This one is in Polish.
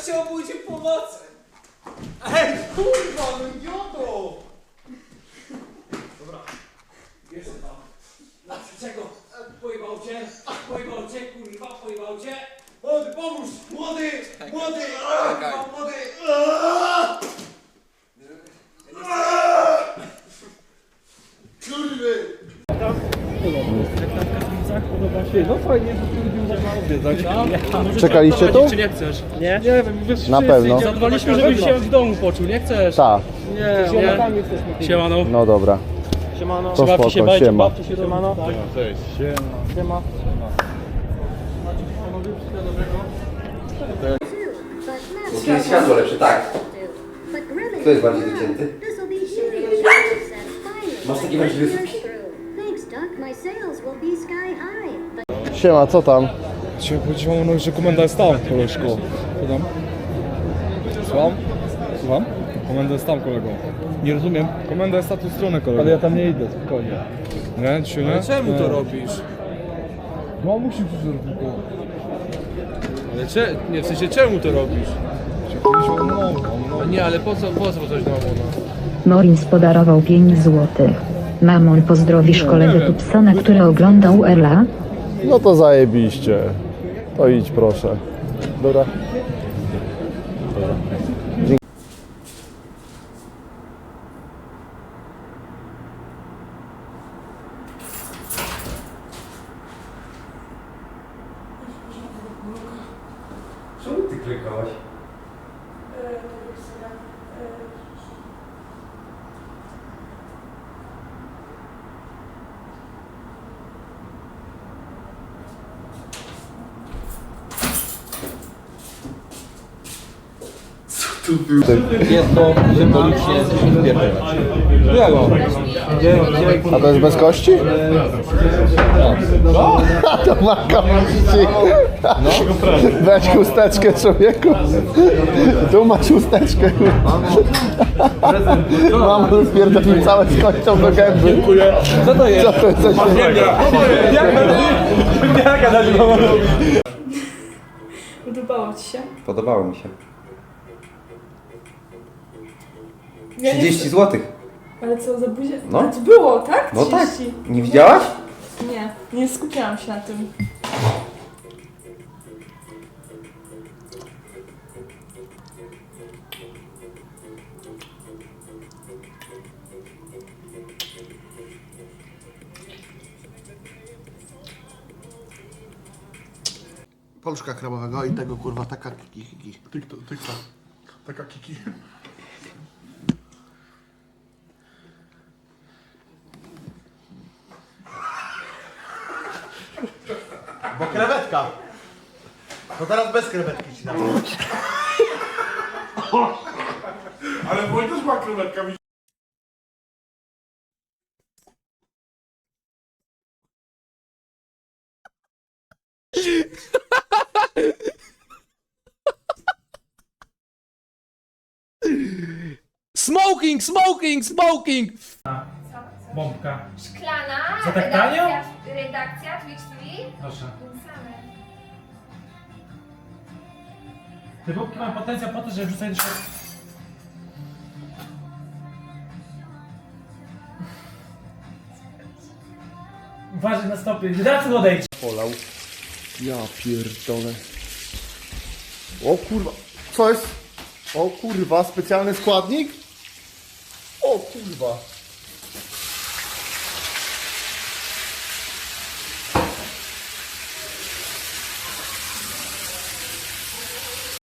potrzebujecie pomocy. Ej, kurwa, no idioto! Dobra, jestem tam. Dlaczego? Pojebał cię, pojebał cię, kurwa, pojebał cię. Młody, pomóż! Młody! Młody! Kurwa, młody! Czekaliście tu? Czy nie chcesz? Nie? Nie wiem, wiesz, Na pewno. zadbaliśmy, żebyś się w domu poczuł, nie chcesz? Tak, Nie, nie. Siemano. no dobra. Siemano. To Bawcie się, spoko, bajcie, siema. bawcie się Siemano. Tak. Cześć. Siema. Musi mieć światło lepsze, tak. Kto jest bardziej wycięty? Masz taki wrażliwy Siema, co tam? Cię powiedział, no, że komenda jest tam, koleżko. Co tam? Słucham? Słucham? Komenda jest tam, kolego. Nie rozumiem. Komenda jest na tą stronę, kolego. Ale ja tam nie idę, spokojnie. Nie, dzisiaj nie? Czemu to robisz? No, musi przyjść tylko. Ale cze... nie, w sensie czemu to robisz? Powiedział, no, no. Nie, ale po co, po co coś domu, no? Morris podarował 5 złotych. Mamon pozdrowisz kolegę Tupsona, który oglądał Ela? No to zajebiście. To idź proszę. Dobra. Czemu ty klikałaś? Jest to symbolicznie spierdolać. A to jest bez kości? No. to ma kości. No. Weź chusteczkę człowieku. Tu masz chusteczkę. Mam rozpierdolił całe z kością do gęby. Dziękuję. Co to jest? Co to jest? Coś Podobało ci się? Podobało mi się. Ja nie 30 zł. Ale co za buzie? No. Znaczy było, tak? No tak. 30. Nie widziałaś? Nie, nie skupiałam się na tym. Pączka krabowego i tego kurwa taka kiki kiki. Tyksa. Taka kiki. Bo krewetka. To teraz bez krewetki ci dam. Ale mój też ma krewetka, Smoking, smoking, smoking! Bombka. Szklana, Za tak tanio? redakcja, redakcja Twitch TV. Proszę. Same. Te bombki mają potencjał po to, że wrzucać do środka. Uważaj na stopy, co odejdź. Polał. Ja pierdolę. O kurwa. Co jest? O kurwa, specjalny składnik? O kurwa.